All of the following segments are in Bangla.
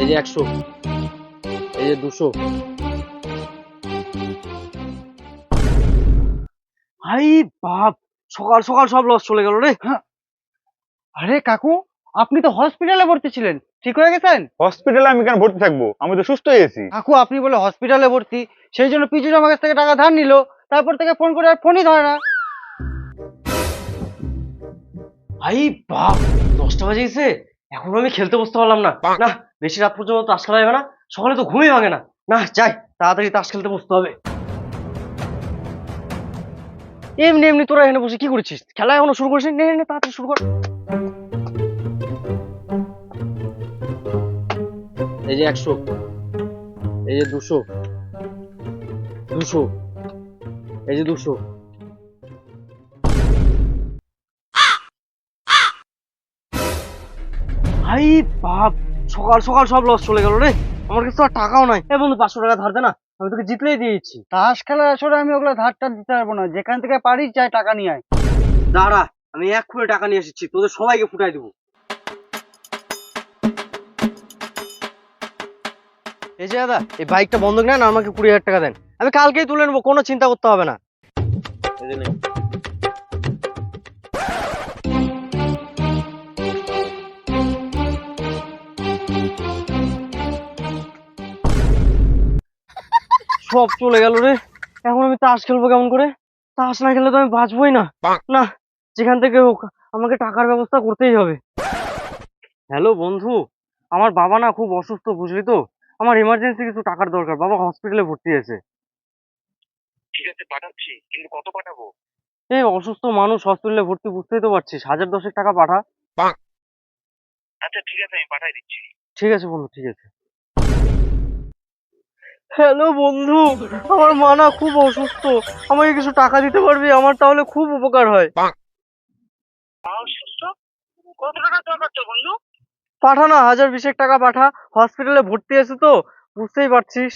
এই যে একশো এই যে দুশো। ভাই বাপ সকাল সকাল সব লস চলে গেল রে। আরে কাকু আপনি তো হসপিটালে ভর্তি ছিলেন ঠিক হয়ে গেছেন? হসপিটালে আমি কেন ভর্তি থাকব? আমি তো সুস্থ হয়েছি। কাকু আপনি বলে হসপিটালে ভর্তি সেই জন্য পিছু আমার কাছ থেকে টাকা ধার নিল তারপর থেকে ফোন করে আর ফোনই ধরে না। ভাই বাপ দশটা বাজে গেছে এখনও আমি খেলতে বসতে পারলাম না। না বেশি রাত পর্যন্ত তাস খেলা যাবে না সকালে তো ঘুমই ভাঙে না। না যাই তাড়াতাড়ি তাস খেলতে বসতে হবে। এমনি এমনি তোরা এখানে বসে কি করেছিস? খেলা এখনও শুরু করিস নে নে, তাড়াতাড়ি শুরু কর। এই যে একশো এই যে দুশো দুশো এই যে দুশো। ভাই বাপ সকাল সকাল সব লস চলে গেল রে। আমার কাছে তো আর টাকাও নাই। এ বন্ধু পাঁচশো টাকা ধার দে না। আমি তোকে জিতলেই দিয়ে দিচ্ছি। তাস খেলার আসলে আমি ওগুলো ধারটা দিতে পারব না। যেখান থেকে পারিস যাই টাকা নিয়ে আয়। দাঁড়া আমি এক খুলে টাকা নিয়ে এসেছি। তোদের সবাইকে ফুটাই দেবো। এই যে দাদা এই বাইকটা বন্ধক নেন আমাকে কুড়ি হাজার টাকা দেন। আমি কালকেই তুলে নেব কোনো চিন্তা করতে হবে না। এই যে সব চলে গেল রে। এখন আমি তাস খেলব কেমন করে? তাস না খেলে তো আমি বাঁচবোই না। না যেখান থেকে হোক আমাকে টাকার ব্যবস্থা করতেই হবে। হ্যালো বন্ধু আমার বাবা না খুব অসুস্থ বুঝলি তো? আমার এমার্জেন্সি কিছু টাকার দরকার। বাবা হসপিটালে ভর্তি আছে। ঠিক আছে পাঠাচ্ছি কিন্তু কত পাঠাবো? এই অসুস্থ মানুষ হসপিটালে ভর্তি বুঝতেই তো পারছিস। হাজার দশেক টাকা পাঠা। আচ্ছা ঠিক আছে আমি পাঠাই দিচ্ছি। ঠিক আছে বন্ধু ঠিক আছে। হ্যালো বন্ধু আমার মা না খুব অসুস্থ। আমাকে কিছু টাকা দিতে পারবি? আমার তাহলে খুব উপকার হয়। কত টাকা দরকার তোর বন্ধু? পাঠা না হাজার বিশেক টাকা পাঠা। হসপিটালে ভর্তি আছে তো বুঝতেই পারছিস।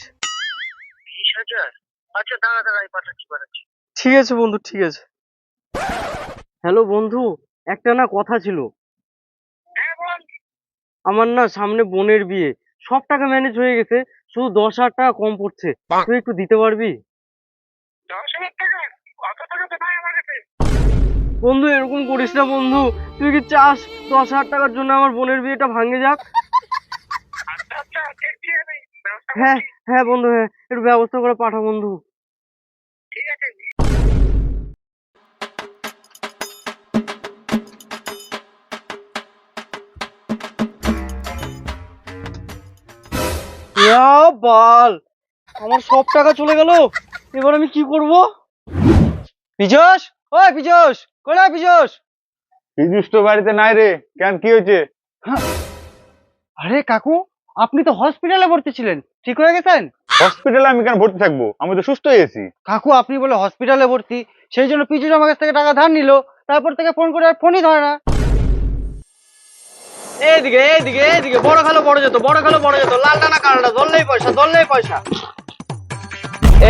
বিশ হাজার? আচ্ছা দাঁড়া দাঁড়া আমি পাঠাচ্ছি পাঠাচ্ছি। ঠিক আছে বন্ধু ঠিক আছে। হ্যালো বন্ধু একটা না কথা ছিল। হ্যাঁ আমার না সামনে বোনের বিয়ে। সব টাকা ম্যানেজ হয়ে গেছে শুধু দশ হাজার টাকা কম পড়ছে। তুই একটু দিতে পারবি? বন্ধু এরকম করিস না বন্ধু। তুই কি চাস দশ হাজার টাকার জন্য আমার বোনের বিয়েটা ভাঙে যাক? আচ্ছা আচ্ছা হ্যাঁ হ্যাঁ বন্ধু হ্যাঁ একটু ব্যবস্থা করে পাঠা বন্ধু। ঠিক আছে। বাল আমার সব টাকা চলে গেল এবার আমি কি করব? পিজস ওই পিজস কোথায় পিজস পীযুষ তো বাড়িতে নাই রে কেন কি হয়েছে? আরে কাকু আপনি তো হসপিটালে ভর্তি ছিলেন ঠিক হয়ে গেছেন? হসপিটালে আমি কেন ভর্তি থাকব? আমি তো সুস্থ হয়েছি কাকু আপনি বলে হসপিটালে ভর্তি সেই জন্য পিছু আমার কাছ থেকে টাকা ধার নিল তারপর থেকে ফোন করে আর ফোনই ধরে না। এইদিকে এইদিকে এইদিকে। বড় খালো বড় যেত বড় খালো বড় যেত। লাল না কালোটা ধরলেই পয়সা ধরলেই পয়সা।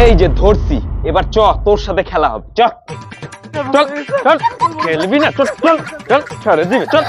এই যে ধরছি এবার চ তোর সাথে খেলা হবে। চ। চল চল খেলবি না চল চল চল ছেড়ে দিবে চল।